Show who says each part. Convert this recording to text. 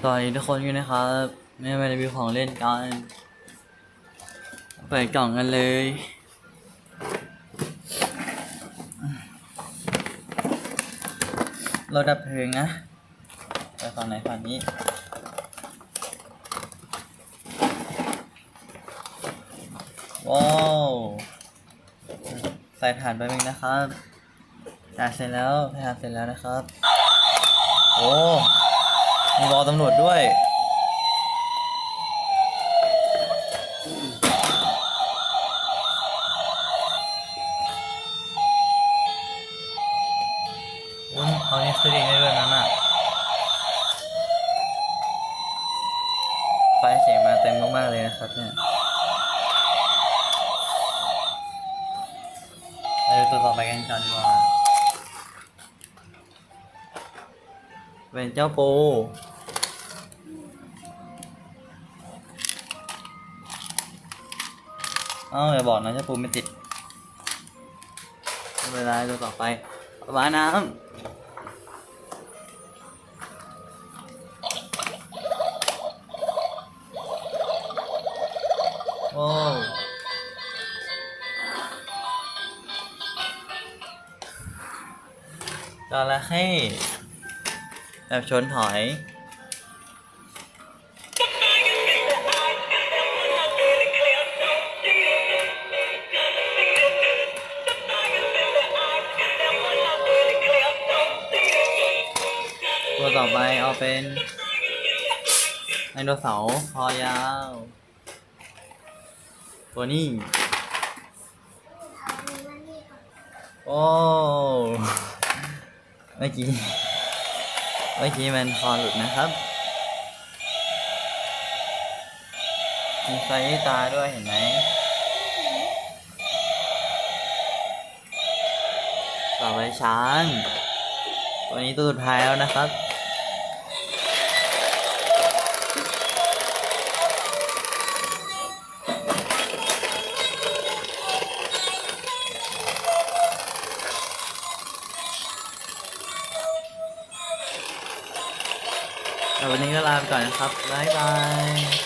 Speaker 1: สวัสดีทุกคนกันนะครับไม่มารีวิวของเล่นกันเปิดกล่องกันเลยรถดับเพลิงนะไปฝั่งไหนฝั่งนี้ว้าวใส่ถ่านไปหนึ่งนะครับถ่านเสร็จแล้วถ่านเสร็จแล้วนะครับ โอ้ มีรอตำรวจด้วย อุ้ยเขาเนี่ยซื้อเองได้ด้วยนั้นอะ ไฟเสียงมาเต็มมากๆเลยนะครับเนี่ยไปดูตัวต่อไปกันก่อนดีกว่า เป็นเจ้าปูเอ้าอย่าบอกนะเจ้าปูไม่ติดไม่เป็นไรตัวต่อไปว้าน้ำโอ้จระเข้ แบบชนถอย ตัวต่อไปเอาเป็นไดโนเสาร์คอยาว ตัวนี้ โอ้ เมื่อกี้ เมื่อกี้มันคอหลุดนะครับมีไฟที่ตาด้วยเห็นไหมต่อไปช้าง ตัวนี้ตัวสุดท้ายแล้วนะครับ แต่ววันนี้ก็ลาไปก่อนนะครับ บ๊ายบาย